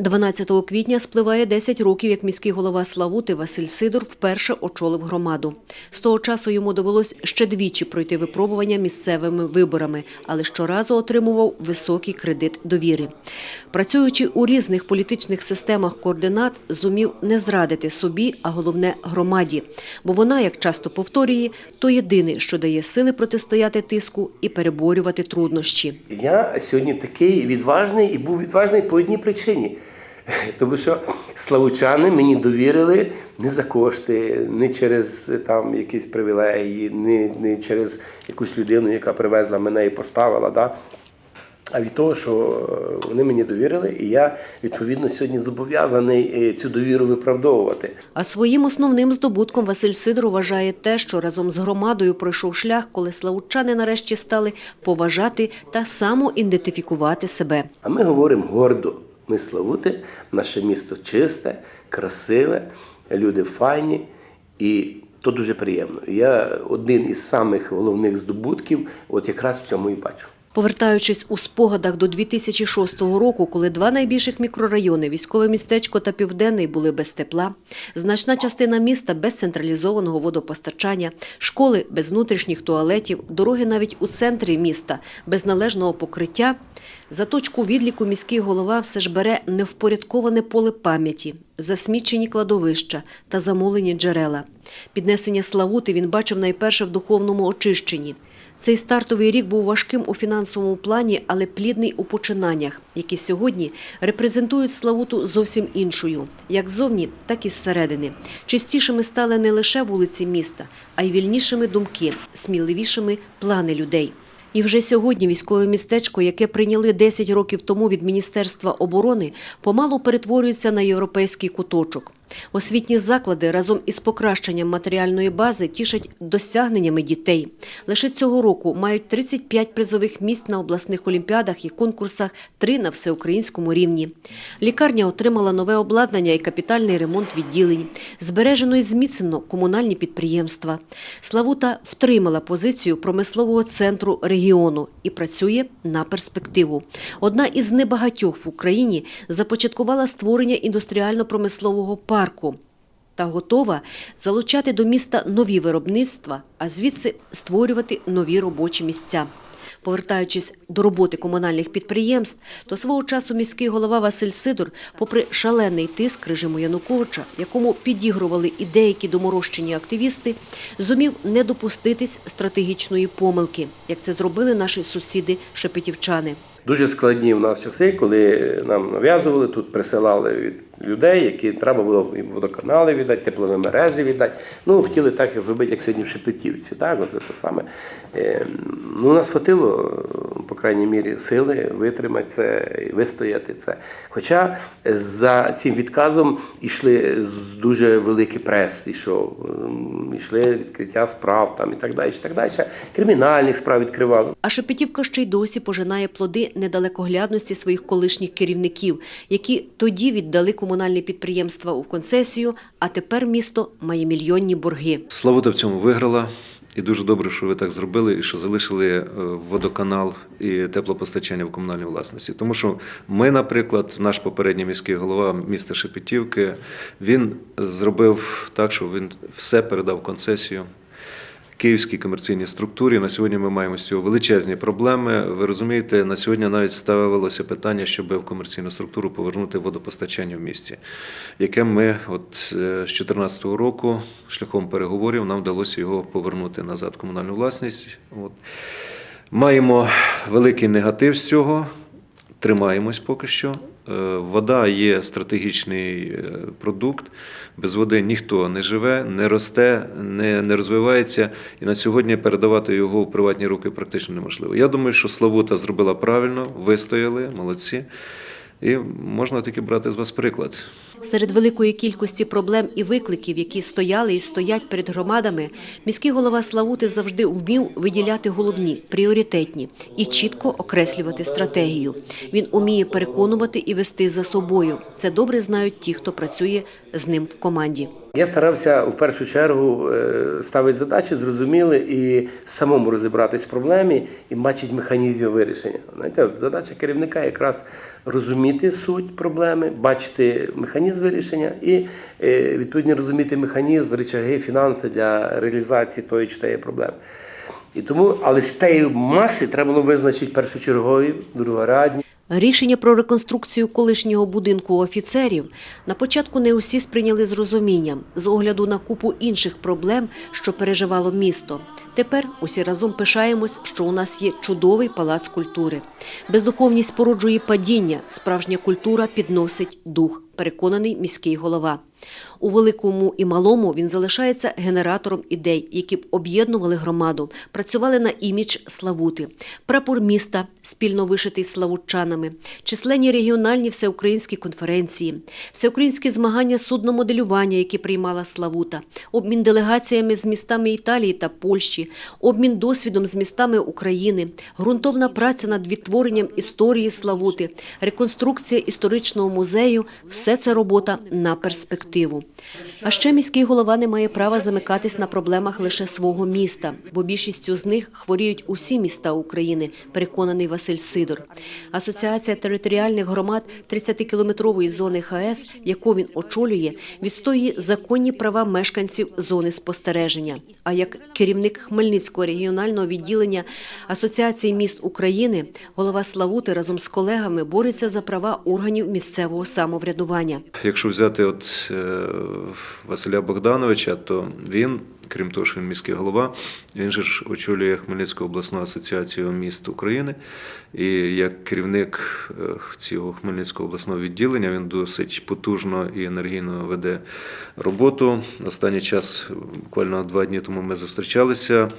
12 квітня спливає 10 років, як міський голова Славути Василь Сидор вперше очолив громаду. З того часу йому довелось ще двічі пройти випробування місцевими виборами, але щоразу отримував високий кредит довіри. Працюючи у різних політичних системах координат, зумів не зрадити собі, а головне громаді. Бо вона, як часто повторює, то єдине, що дає сили протистояти тиску і переборювати труднощі. Я сьогодні такий відважний і був відважний по одній причині. Тому що славучани мені довірили не за кошти, не через там якісь привілеї, не, не через якусь людину, яка привезла мене і поставила. Да? А від того, що е, вони мені довірили, і я відповідно сьогодні зобов'язаний е, цю довіру виправдовувати. А своїм основним здобутком Василь Сидор вважає те, що разом з громадою пройшов шлях, коли славутчани нарешті стали поважати та самоідентифікувати себе. А ми говоримо гордо. Ми Славути, наше місто чисте, красиве, люди файні, і то дуже приємно. Я один із самих головних здобутків, от якраз в цьому і бачу. Повертаючись у спогадах до 2006 року, коли два найбільших мікрорайони військове містечко та південний були без тепла, значна частина міста без централізованого водопостачання, школи без внутрішніх туалетів, дороги навіть у центрі міста без належного покриття. За точку відліку міський голова все ж бере невпорядковане поле пам'яті, засмічені кладовища та замолені джерела. Піднесення Славути він бачив найперше в духовному очищенні. Цей стартовий рік був важким у фінансовому плані, але плідний у починаннях, які сьогодні репрезентують Славуту зовсім іншою, як ззовні, так і зсередини. Чистішими стали не лише вулиці міста, а й вільнішими думки, сміливішими плани людей. І вже сьогодні військове містечко, яке прийняли 10 років тому від Міністерства оборони, помалу перетворюється на європейський куточок. Освітні заклади разом із покращенням матеріальної бази тішать досягненнями дітей. Лише цього року мають 35 призових місць на обласних олімпіадах і конкурсах, три на всеукраїнському рівні. Лікарня отримала нове обладнання і капітальний ремонт відділень. Збережено і зміцнено комунальні підприємства. Славута втримала позицію промислового центру регіону і працює на перспективу. Одна із небагатьох в Україні започаткувала створення індустріально-промислового парку та готова залучати до міста нові виробництва, а звідси створювати нові робочі місця. Повертаючись до роботи комунальних підприємств, то свого часу міський голова Василь Сидор, попри шалений тиск режиму Януковича, якому підігрували і деякі доморощені активісти, зумів не допуститись стратегічної помилки, як це зробили наші сусіди-шепетівчани. Дуже складні в нас часи, коли нам нав'язували, тут присилали від людей, які треба було і водоканали віддати, теплові мережі віддати. Ну, хотіли так зробити, як сьогодні в Шепетівці. Так, оце те саме. Е, Ну, нас хватило, крайній мірі, сили витримати це і вистояти це. Хоча за цим відказом йшли дуже великий прес, ішов, ем, йшли відкриття справ там, і так далі, і так далі. Кримінальних справ відкривали. А Шепетівка ще й досі пожинає плоди недалекоглядності своїх колишніх керівників, які тоді віддали комунальні підприємства у концесію, а тепер місто має мільйонні борги. Славута в цьому виграла. І дуже добре, що ви так зробили, і що залишили е, водоканал і теплопостачання в комунальній власності. Тому що ми, наприклад, наш попередній міський голова міста Шепетівки, він зробив так, що він все передав концесію. Київській комерційній структурі на сьогодні ми маємо з цього величезні проблеми. Ви розумієте, на сьогодні навіть ставилося питання, щоб в комерційну структуру повернути водопостачання в місті, яке ми от е, з 2014 року шляхом переговорів нам вдалося його повернути назад в комунальну власність. От. Маємо великий негатив з цього. Тримаємось поки що. Е, Вода є стратегічний е, продукт. Без води ніхто не живе, не росте, не, не розвивається. І на сьогодні передавати його в приватні руки практично неможливо. Я думаю, що Славута зробила правильно, вистояли, молодці. І можна таки брати з вас приклад. Серед великої кількості проблем і викликів, які стояли і стоять перед громадами, міський голова Славути завжди вмів виділяти головні, пріоритетні і чітко окреслювати стратегію. Він уміє переконувати і вести за собою. Це добре знають ті, хто працює з ним в команді. Я старався в першу чергу е, ставити задачі, зрозуміли і самому розібратись в проблемі і бачити механізм вирішення. Знаєте, задача керівника якраз розуміти суть проблеми, бачити механізм вирішення і е, відповідно розуміти механізм, речаги, фінанси для реалізації тої чи тієї проблеми. І тому, але з тієї маси треба було визначити першочергові, другорядні. Рішення про реконструкцію колишнього будинку офіцерів на початку не усі сприйняли з розумінням з огляду на купу інших проблем, що переживало місто. Тепер усі разом пишаємось, що у нас є чудовий палац культури. Бездуховність породжує падіння, справжня культура підносить дух, переконаний міський голова. У великому і малому він залишається генератором ідей, які б об'єднували громаду, працювали на імідж Славути, прапор міста, спільно вишитий славутчанами, численні регіональні всеукраїнські конференції, всеукраїнські змагання судномоделювання, які приймала Славута, обмін делегаціями з містами Італії та Польщі, обмін досвідом з містами України, ґрунтовна праця над відтворенням історії Славути, реконструкція історичного музею – все це робота на перспективу. А ще міський голова не має права замикатись на проблемах лише свого міста, бо більшістю з них хворіють усі міста України, переконаний Василь Сидор. Асоціація територіальних громад 30-кілометрової зони ХАЕС, яку він очолює, відстоює законні права мешканців зони спостереження. А як керівник Хмельницького регіонального відділення Асоціації міст України, голова Славути разом з колегами бореться за права органів місцевого самоврядування. Якщо взяти от е, Василя Богдановича, то він, крім того, що він міський голова, він же ж очолює Хмельницьку обласну асоціацію міст України. І як керівник е, цього Хмельницького обласного відділення він досить потужно і енергійно веде роботу. Останній час, буквально два дні тому, ми зустрічалися.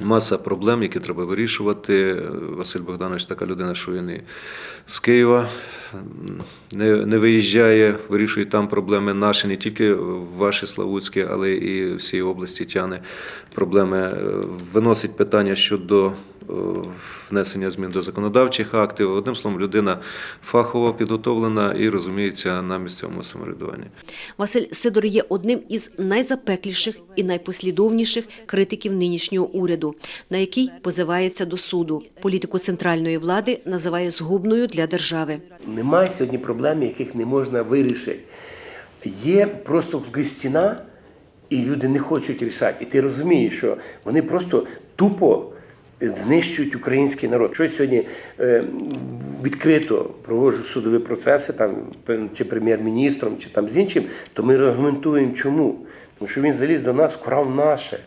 Маса проблем, які треба вирішувати. Василь Богданович така людина, що він і з Києва не, не виїжджає, вирішує там проблеми наші, не тільки ваші Славутські, але і всій області тяне проблеми, е, виносить питання щодо внесення змін до законодавчих актів. Одним словом, людина фахово підготовлена і розуміється на місцевому самоврядуванні. Василь Сидор є одним із найзапекліших і найпослідовніших критиків нинішнього уряду, на який позивається до суду. Політику центральної влади називає згубною для держави. Немає сьогодні проблем, яких не можна вирішити. Є просто стіна, і люди не хочуть рішати. І ти розумієш, що вони просто тупо знищують український народ. Що сьогодні е, відкрито проводжу судові процеси, там чи прем'єр-міністром, чи там з іншим, то ми аргументуємо, чому. Тому що він заліз до нас, вкрав наше,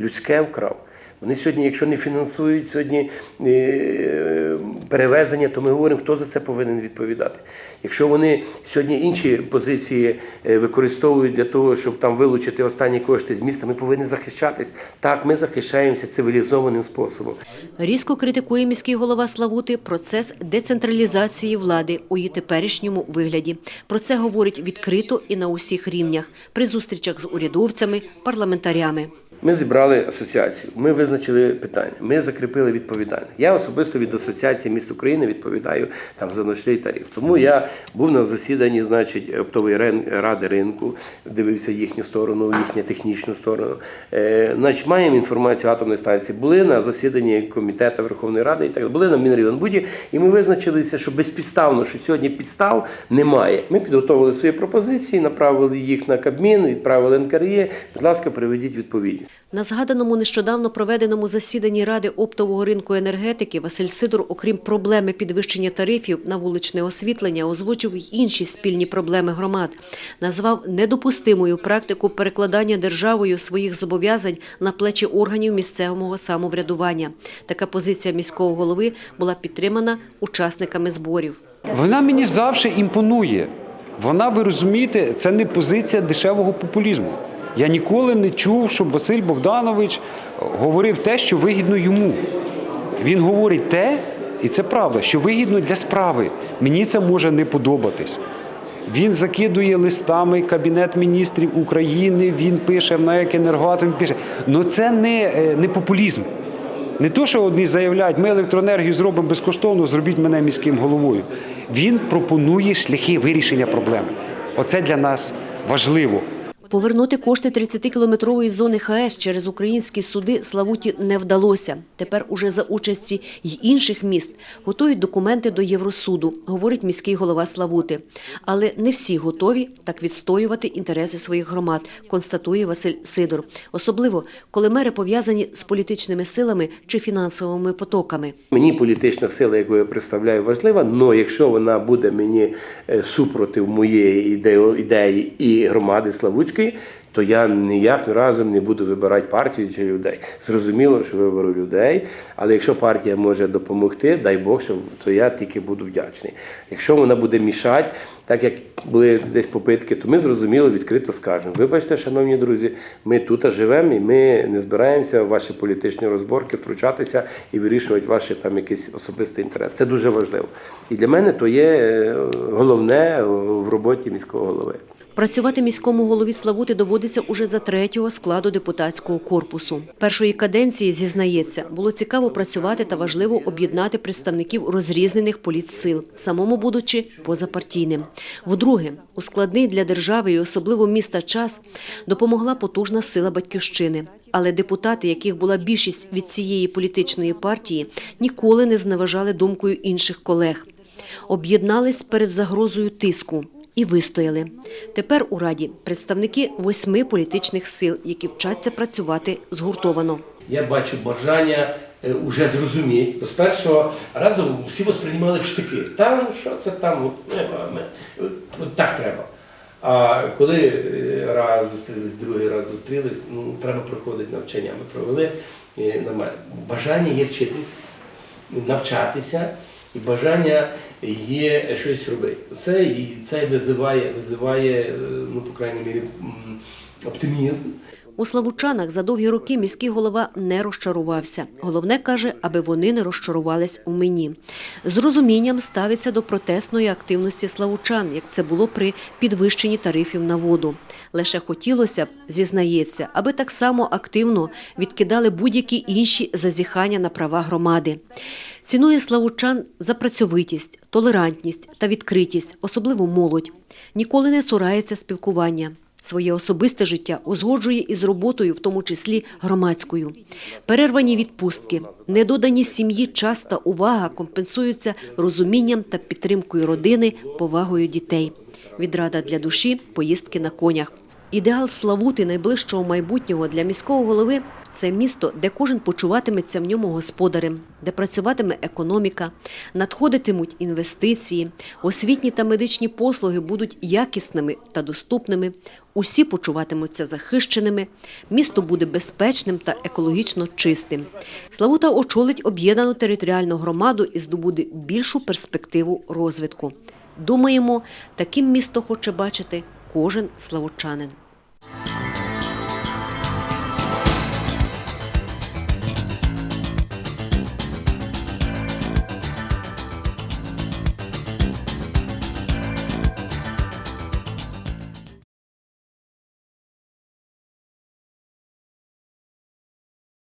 людське вкрав. Вони сьогодні, якщо не фінансують сьогодні е, перевезення, то ми говоримо, хто за це повинен відповідати. Якщо вони сьогодні інші позиції е, використовують для того, щоб там вилучити останні кошти з міста, ми повинні захищатись. Так, ми захищаємося цивілізованим способом. Різко критикує міський голова Славути процес децентралізації влади у її теперішньому вигляді. Про це говорить відкрито і на усіх рівнях при зустрічах з урядовцями, парламентарями. Ми зібрали асоціацію, ми визначили питання, ми закріпили відповідальність. Я особисто від асоціації міст України відповідаю там за ночний тариф. Тому я був на засіданні, значить, оптової ради ринку, дивився їхню сторону, їхню технічну сторону. Е, значить, маємо інформацію атомної станції. Були на засіданні комітету Верховної Ради і так далі, були на Мінрегіонбуді, і ми визначилися, що безпідставно, що сьогодні підстав немає. Ми підготовили свої пропозиції, направили їх на Кабмін, відправили НКРЄ. Будь ласка, приведіть відповідність. На згаданому нещодавно проведеному засіданні Ради оптового ринку енергетики Василь Сидор, окрім проблеми підвищення тарифів на вуличне освітлення, озвучив й інші спільні проблеми громад. Назвав недопустимою практику перекладання державою своїх зобов'язань на плечі органів місцевого самоврядування. Така позиція міського голови була підтримана учасниками зборів. Вона мені завжди імпонує. Вона, ви розумієте, це не позиція дешевого популізму. Я ніколи не чув, щоб Василь Богданович говорив те, що вигідно йому. Він говорить те, і це правда, що вигідно для справи. Мені це може не подобатись. Він закидує листами Кабінет міністрів України, він пише на як енергоатом пише. Ну це не, е, не популізм. Не то, що одні заявляють, ми електроенергію зробимо безкоштовно, зробіть мене міським головою. Він пропонує шляхи вирішення проблеми. Оце для нас важливо. Повернути кошти 30-кілометрової зони ХАЕС через українські суди Славуті не вдалося. Тепер уже за участі й інших міст готують документи до Євросуду, говорить міський голова Славути. Але не всі готові так відстоювати інтереси своїх громад, констатує Василь Сидор. Особливо, коли мери пов'язані з політичними силами чи фінансовими потоками. Мені політична сила, яку я представляю, важлива, але якщо вона буде мені е, супротив моєї ідеї, і громади Славутської, то я ніяк разом не буду вибирати партію чи людей. Зрозуміло, що виберу людей, але якщо партія може допомогти, дай Бог, то я тільки буду вдячний. Якщо вона буде мішати, так як були десь попитки, то ми зрозуміло відкрито скажемо. Вибачте, шановні друзі, ми тут живемо і ми не збираємося в ваші політичні розборки втручатися і вирішувати ваші там якісь особисті інтереси. Це дуже важливо. І для мене то є е, головне в роботі міського голови. Працювати міському голові Славути доводиться уже за третього складу депутатського корпусу. Першої каденції, зізнається, було цікаво працювати та важливо об'єднати представників розрізнених політсил, самому будучи позапартійним. Вдруге, у складний для держави і особливо міста час допомогла потужна сила батьківщини. Але депутати, яких була більшість від цієї політичної партії, ніколи не зневажали думкою інших колег. Об'єднались перед загрозою тиску і вистояли. Тепер у Раді представники восьми політичних сил, які вчаться працювати згуртовано. Я бачу бажання е, уже зрозуміти. То з першого разу всі восприймали штики. Там що це там, от, так треба. А коли е, раз зустрілись, другий раз зустрілись, ну треба проходити навчання. Ми провели е, бажання є вчитись, навчатися, і бажання є щось робити. Це і це визиває, визиває, е, ну, по крайній мірі, оптимізм. У Славучанах за довгі роки міський голова не розчарувався. Головне, каже, аби вони не розчарувались у мені. З розумінням ставиться до протестної активності славучан, як це було при підвищенні тарифів на воду. Лише хотілося б, зізнається, аби так само активно відкидали будь-які інші зазіхання на права громади. Цінує славучан за працьовитість, толерантність та відкритість, особливо молодь. Ніколи не цурається спілкування. Своє особисте життя узгоджує із роботою, в тому числі громадською. Перервані відпустки, недодані сім'ї час та увага компенсуються розумінням та підтримкою родини, повагою дітей. Відрада для душі, поїздки на конях. Ідеал Славути найближчого майбутнього для міського голови це місто, де кожен почуватиметься в ньому господарем, де працюватиме економіка, надходитимуть інвестиції, освітні та медичні послуги будуть якісними та доступними, усі почуватимуться захищеними, місто буде безпечним та екологічно чистим. Славута очолить об'єднану територіальну громаду і здобуде більшу перспективу розвитку. Думаємо, таким місто хоче бачити кожен славучанин.